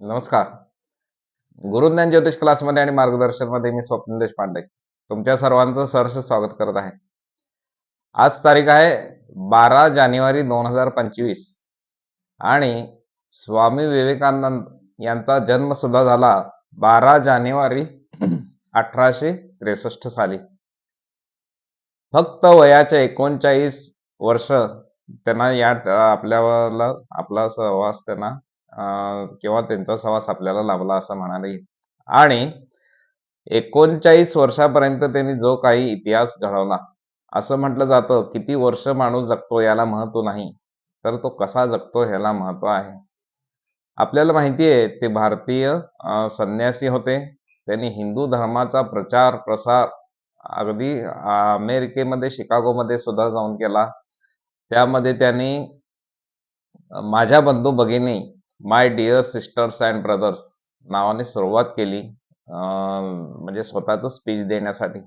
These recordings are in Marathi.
नमस्कार. गुरुज्ञान ज्योतिष क्लासमध्ये आणि मार्गदर्शनमध्ये मी स्वप्न देशपांडे. तुमच्या सर्वांचं सहर्ष स्वागत करत आहे. आज तारीख आहे बारा जानेवारी दोन हजार पंचवीस. आणि स्वामी विवेकानंद यांचा जन्म सुद्धा झाला बारा जानेवारी अठराशे त्रेसष्ट साली. फक्त वयाच्या एकोणचाळीस वर्ष त्यांना या आपल्याला आपला सहवास त्यांना अं, किंवा त्यांचा सहवास आपल्याला लाभला असं म्हणायला येईल. आणि एकोणचाळीस वर्षापर्यंत त्यांनी जो काही इतिहास घडवला असं म्हटलं जातं किती वर्ष माणूस जगतो याला महत्त्व नाही तर तो कसा जगतो ह्याला महत्त्व आहे. आपल्याला माहिती आहे ते भारतीय संन्यासी होते त्यांनी हिंदू धर्माचा प्रचार प्रसार अगदी अमेरिकेमध्ये शिकागोमध्ये सुद्धा जाऊन केला. त्यामध्ये त्यांनी माझ्या बंधू भगिनी my dear sisters and brothers नावाने सुरुवात केली म्हणजे स्वतःचं स्पीच देण्यासाठी.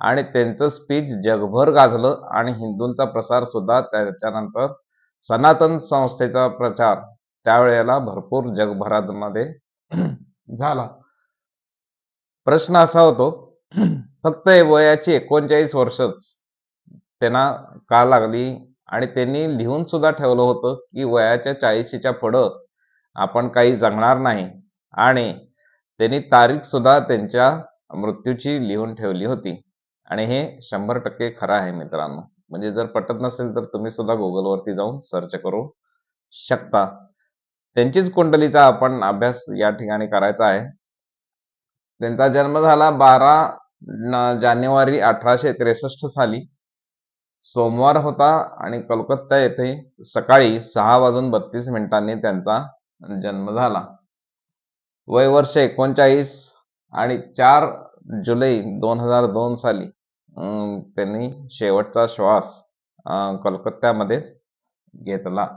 आणि त्यांचं स्पीच जगभर गाजलं आणि हिंदूंचा प्रसार सुद्धा त्याच्यानंतर सनातन संस्थेचा प्रचार त्यावेळेला भरपूर जगभरामध्ये झाला. प्रश्न असा होतो फक्त वयाची एकोणचाळीस वर्षच त्यांना का लागली? आणि त्यांनी लिहून सुद्धा ठेवलं होतं की वयाच्या चाळीशीच्या पुढं आपण काही जगणार नाही. आणि त्यांनी तारीख सुद्धा त्यांच्या मृत्यूची लिहून ठेवली होती. आणि हे शंभर टक्के खरं आहे मित्रांनो. म्हणजे जर पटत नसेल तर तुम्ही सुद्धा गुगलवरती जाऊन सर्च करू शकता. त्यांचीच कुंडलीचा आपण अभ्यास या ठिकाणी करायचा आहे. त्यांचा जन्म झाला बारा जानेवारी अठराशे त्रेसष्ट साली. सोमवार होता आणि कलकत्ता येथे सकाळी सहा वाजून बत्तीस मिनिटांनी त्यांचा जन्म झाला. वय वर्ष एकोणचाळीस आणि चार जुलै दोन हजार दोन साली अं, त्यांनी शेवटचा श्वास अं, कलकत्त्यामध्ये घेतला.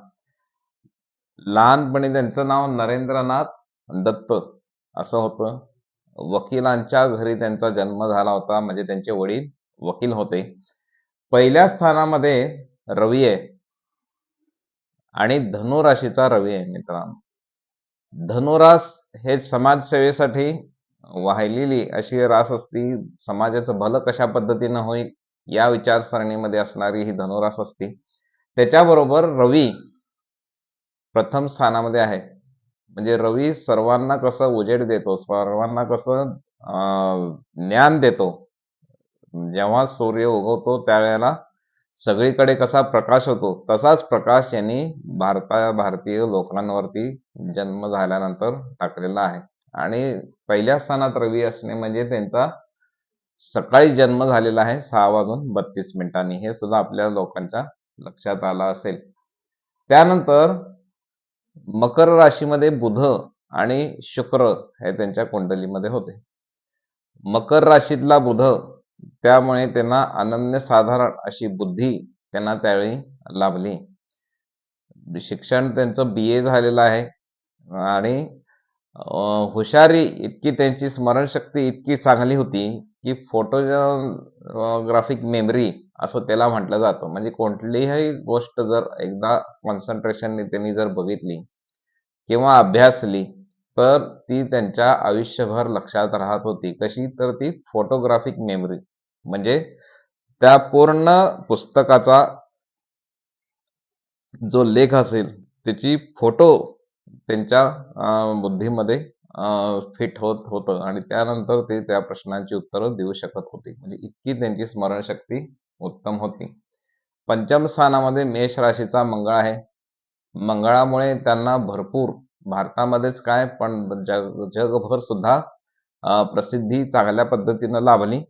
लहानपणी त्यांचं नाव नरेंद्रनाथ दत्त असं होतं. वकिलांच्या घरी त्यांचा जन्म झाला होता म्हणजे त्यांचे वडील वकील होते. पहिल्या स्थानामध्ये रवी आहे आणि धनुराशीचा रवी आहे मित्रांनो. धनुरास हे समाजसेवेसाठी वाहिलेली अशी रास असती. समाजाचं भलं कशा पद्धतीनं होईल या विचारसरणीमध्ये असणारी ही धनुरास असती. त्याच्याबरोबर रवी प्रथम स्थानामध्ये आहे. म्हणजे रवी सर्वांना कसं उजेड देतो सर्वांना कसं अं, ज्ञान देतो. जेव्हा सूर्य उगवतो त्यावेळेला सगळीकडे कसा प्रकाश होतो तसाच प्रकाश यांनी भारता भारतीय लोकांवरती जन्म झाल्यानंतर टाकलेला आहे. आणि पहिल्या स्थानात रवी असणे म्हणजे त्यांचा सकाळी जन्म झालेला आहे सहा वाजून बत्तीस मिनिटांनी. हे सुद्धा आपल्या लोकांच्या लक्षात आलं असेल. त्यानंतर मकर राशीमध्ये बुध आणि शुक्र हे त्यांच्या कुंडलीमध्ये होते. मकर राशीतला बुध त्यामुळे त्यांना अनन्यसाधारण अशी बुद्धी त्यांना त्यावेळी लाभली. शिक्षण त्यांचं बी ए झालेलं आहे. आणि हुशारी इतकी त्यांची स्मरणशक्ती इतकी चांगली होती की फोटोग्राफिक मेमरी असं त्याला म्हटलं जातं. म्हणजे कोणतीही गोष्ट जर एकदा कॉन्सन्ट्रेशनने त्यांनी जर बघितली किंवा अभ्यासली तर ती त्यांच्या आयुष्यभर लक्षात राहत होती. कशी? तर ती फोटोग्राफिक मेमरी म्हणजे त्या पूर्ण पुस्तकाचा जो लेख असेल त्याची फोटो त्यांच्या अं, बुद्धीमध्ये फिट होत होतं आणि त्यानंतर ते त्या प्रश्नांची उत्तरं देऊ शकत होते. म्हणजे इतकी त्यांची स्मरणशक्ती उत्तम होती. पंचम स्थानामध्ये मेष राशीचा मंगळ आहे. मंगळामुळे त्यांना भरपूर भारतामध्येच काय पण जग जगभर सुद्धा प्रसिद्धी चांगल्या पद्धतीनं लाभली.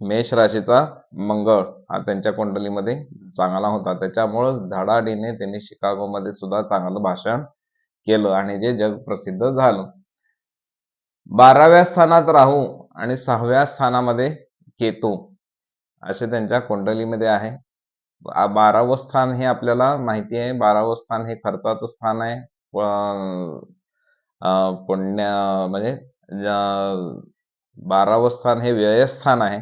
मेष राशीचा मंगळ हा त्यांच्या कुंडलीमध्ये चांगला होता. त्याच्यामुळं धडाडीने त्यांनी शिकागोमध्ये सुद्धा चांगलं भाषण केलं आणि जे जग प्रसिद्ध झालं. बाराव्या स्थानात राहू आणि सहाव्या स्थानामध्ये केतू असे त्यांच्या कुंडलीमध्ये आहे. बारावं स्थान हे आपल्याला माहिती आहे. बारावं स्थान हे खर्चाचं स्थान आहे. प- पुण्य म्हणजे बारावं स्थान हे व्ययस्थान आहे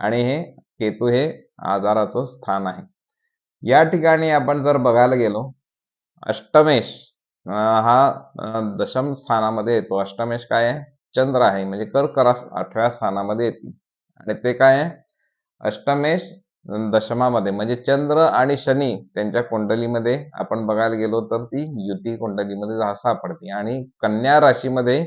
आणि हे केतू हे आजाराचं स्थान आहे. या ठिकाणी आपण जर बघायला गेलो अष्टमेश हा दशम स्थानामध्ये येतो. अष्टमेश काय आहे? चंद्र आहे. म्हणजे कर्क आठव्या स्थानामध्ये येते. आणि ते काय आहे? अष्टमेश दशमामध्ये म्हणजे चंद्र आणि शनी त्यांच्या कुंडलीमध्ये आपण बघायला गेलो तर ती युती कुंडलीमध्ये सापडते. आणि कन्या राशीमध्ये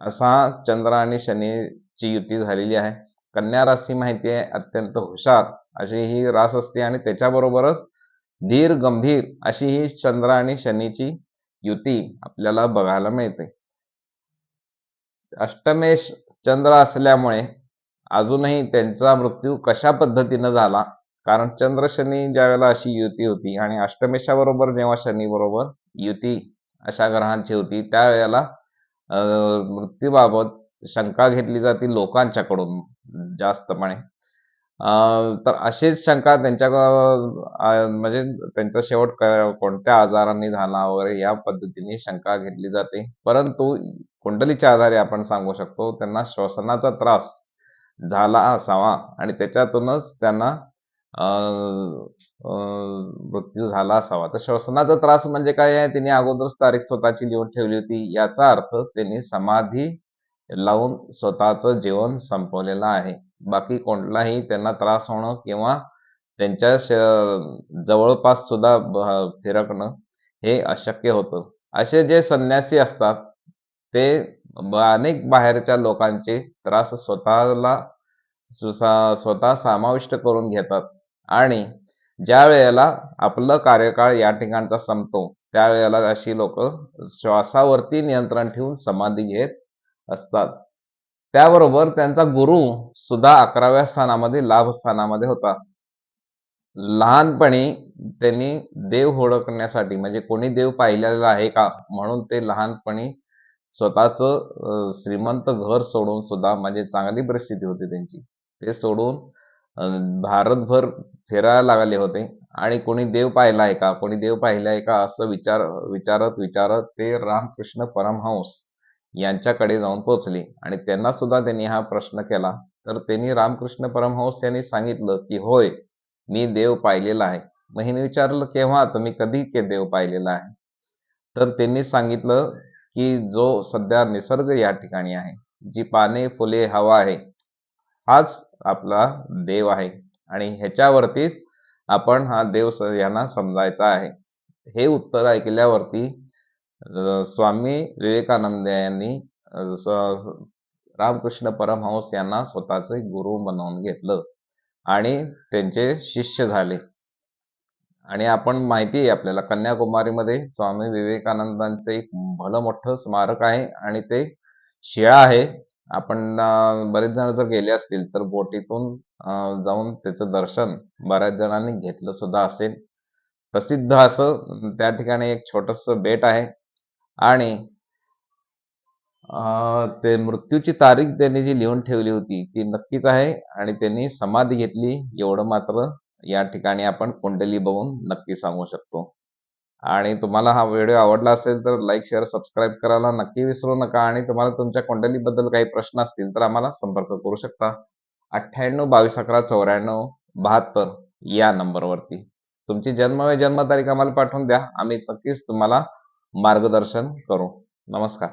असा चंद्र आणि शनीची युती झालेली आहे. कन्या राशी माहिती आहे अत्यंत हुशार अशी ही रास असते आणि त्याच्याबरोबरच धीर गंभीर अशी ही चंद्र आणि शनीची युती आपल्याला बघायला मिळते. अष्टमेश चंद्र असल्यामुळे अजूनही त्यांचा मृत्यू कशा पद्धतीनं झाला? कारण चंद्र शनी ज्यावेळेला अशी युती होती आणि अष्टमेशाबरोबर जेव्हा शनी बरोबर युती अशा ग्रहांची होती त्यावेळेला मृत्यूबाबत शंका घेतली जाते लोकांच्याकडून जास्तपणे. तर अशीच शंका त्यांच्या म्हणजे त्यांचा शेवट कोणत्या आजारांनी झाला वगैरे या पद्धतीने शंका घेतली जाते. परंतु कुंडलीच्या आधारे आपण सांगू शकतो त्यांना श्वसनाचा त्रास झाला असावा. आणि त्याच्यातूनच त्यांना अं, मृत्यू झाला असावा. तर श्वसनाचा त्रास म्हणजे काय आहे? त्यांनी अगोदरच तारीख स्वतःची लिहून ठेवली होती. याचा अर्थ त्यांनी समाधी लावून स्वतःचं जीवन संपवलेलं आहे. बाकी कोणलाही त्यांना त्रास होणं किंवा त्यांच्या जवळपास सुद्धा फिरकणं हे अशक्य होतं. असे जे संन्यासी असतात ते अनेक बाहेरच्या लोकांचे त्रास स्वतःला स्वतः समाविष्ट करून घेतात. आणि ज्या वेळेला आपलं कार्यकाळ या ठिकाणचा संपतो त्यावेळेला अशी लोक श्वासावरती नियंत्रण ठेवून समाधी घेत असतात. त्याबरोबर त्यांचा गुरु सुद्धा अकराव्या स्थानामध्ये लाभ स्थानामध्ये होता. लहानपणी त्यांनी देव ओळखण्यासाठी म्हणजे कोणी देव पाहिलेला आहे का म्हणून ते लहानपणी स्वतःचं श्रीमंत घर सोडून सुद्धा म्हणजे चांगली परिस्थिती होती त्यांची. ते सोडून भारतभर फिरायला लागले होते. आणि कोणी देव पाहिला आहे का? कोणी देव पाहिला आहे का? असं विचार विचारत विचारत ते रामकृष्ण परमहंस यांच्याकडे जाऊन पोचले आणि त्यांना सुद्धा त्यांनी हा प्रश्न केला. तर त्यांनी रामकृष्ण परमहंस यांनी सांगितलं की होय मी देव पाहिलेला आहे. मग हिने विचारलं केव्हा? तुम्ही कधी के देव पाहिलेला आहे? तर त्यांनी सांगितलं की जो सध्या निसर्ग या ठिकाणी आहे जी पाने फुले हवा आहे हाच आपला देव आहे. आणि ह्याच्यावरतीच आपण हा देव यांना समजायचा आहे. हे उत्तर ऐकल्यावरती स्वामी विवेकानंद यांनी रामकृष्ण परमहंस यांना स्वतःचे गुरु बनवून घेतलं. आणि त्यांचे शिष्य झाले. आणि आपण माहिती आहे आपल्याला कन्याकुमारीमध्ये स्वामी विवेकानंदांचं एक भलं मोठं स्मारक आहे आणि ते शिळा आहे. आपण अं, बरेच जण जर गेले असतील तर बोटीतून अं, जाऊन त्याचं दर्शन बऱ्याच जणांनी घेतलं सुद्धा असेल. प्रसिद्ध असं त्या ठिकाणी एक छोटस बेट आहे आणि अं, ते मृत्यूची तारीख त्यांनी जी लिहून ठेवली होती ती नक्कीच आहे आणि त्यांनी समाधी घेतली एवढं मात्र या ठिकाणी आपण कुंडली बघून नक्की सांगू शकतो. आणि तुम्हाला हा व्हिडिओ आवडला असेल तर लाईक शेअर सबस्क्राईब करायला नक्की विसरू नका आणि तुम्हाला तुमच्या कुंडलीबद्दल काही प्रश्न असतील तर आम्हाला संपर्क करू शकता. अठ्ठ्याण्णव बावीस अकरा चौऱ्याण्णव बहात्तर या नंबरवरती. तुमची जन्म व जन्मतारीख आम्हाला पाठवून द्या. आम्ही नक्कीच तुम्हाला मार्गदर्शन करू. नमस्कार.